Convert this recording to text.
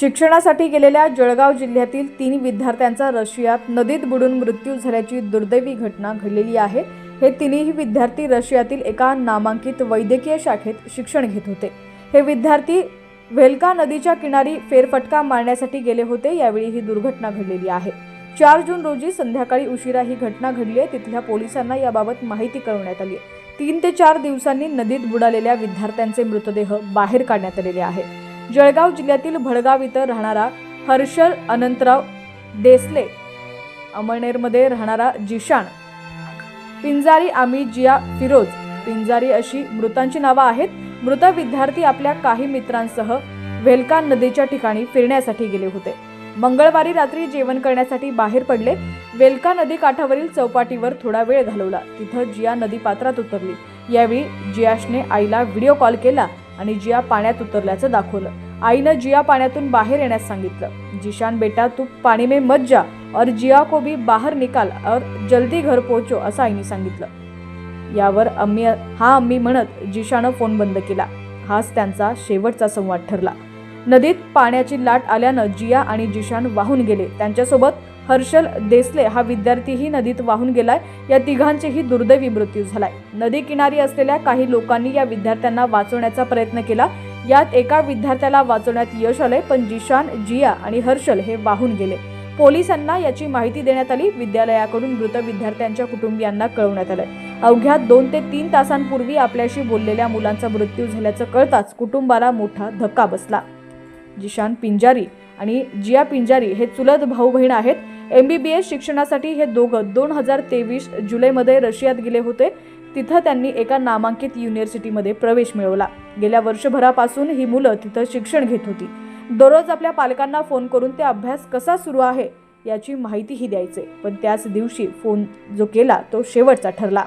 शिक्षणासाठी गेलेल्या जळगाव जिल्ह्यातील तीन विद्यार्थ्यांचा रशियात नदीत बुडून मृत्यू झाल्याची दुर्दैवी घटना घडलेली आहे. हे तिन्ही विद्यार्थी रशियातील एका नामांकित वैद्यकीय शाखेत शिक्षण घेत होते. हे विद्यार्थी व्हेलका नदीच्या किनारी फेरफटका मारण्यासाठी गेले होते. यावेळी ही दुर्घटना घडलेली आहे. चार जून रोजी संध्याकाळी उशिरा ही घटना घडली आहे. तिथल्या पोलिसांना याबाबत माहिती कळवण्यात आली आहे. तीन ते चार दिवसांनी नदीत बुडालेल्या विद्यार्थ्यांचे मृतदेह बाहेर काढण्यात आलेले आहेत. जळगाव जिल्ह्यातील भडगाव इथं राहणारा हर्षल अनंतराव देसले अमळनेरमध्ये राहणारा जिशान. पिंजारी आमी जिया फिरोज. पिंजारी अशी मृतांची नावं आहेत. मृत विद्यार्थी आपल्या काही मित्रांसह वेलकान नदीच्या ठिकाणी फिरण्यासाठी गेले होते. मंगळवारी रात्री जेवण करण्यासाठी बाहेर पडले. वेलका नदी काठावरील चौपाटीवर थोडा वेळ घालवला. तिथं जिया नदी पात्रात उतरली. यावेळी जियाशने आईला व्हिडिओ कॉल केला. आणि जिया पाण्यात उतरल्याचं दाखवलं. आईनं जिया पाण्यातून बाहेर येण्यास सांगितलं. जिशान बेटा तू पाणी में मत जा. और जिया को भी बाहर निकाल. और जल्दी घर पोहोचो असं आईने सांगितलं. यावर अम्मी हा अम्मी म्हणत जिशानं फोन बंद केला. हाच त्यांचा शेवटचा संवाद ठरला. नदीत पाण्याची लाट आल्यानं जिया आणि जिशान वाहून गेले. त्यांच्यासोबत हर्षल देसले हा विद्यार्थीही नदीत वाहून गेलाय. या तिघांचेही दुर्दैवी मृत्यू झालाय. नदी किनारी असलेल्या काही लोकांनी या विद्यार्थ्यांना वाचवण्याचा प्रयत्न केला. यात एका विद्यार्थ्याला वाचवण्यात यश आले पण जिशान जिया आणि हर्षल हे वाहून गेले. पोलिसांना याची माहिती देण्यात आली. विद्यालयाकडून मृत विद्यार्थ्यांच्या कुटुंबियांना कळवण्यात आलंय. अवघ्या दोन ते तीन तासांपूर्वी आपल्याशी बोललेल्या मुलांचा मृत्यू झाल्याचं कळताच कुटुंबाला मोठा धक्का बसला. जिशान पिंजारी आणि जिया पिंजारी हे चुलत भाऊ बहीण आहेत. एम बी बी एस शिक्षणासाठी हे दोघं दोन हजार तेवीस जुलैमध्ये रशियात गेले होते. तिथं त्यांनी एका नामांकित युनिव्हर्सिटीमध्ये प्रवेश मिळवला. गेल्या वर्षभरापासून ही मुलं तिथं शिक्षण घेत होती. दररोज आपल्या पालकांना फोन करून ते अभ्यास कसा सुरू आहे याची माहितीही द्यायचे. पण त्याच दिवशी फोन जो केला तो शेवटचा ठरला.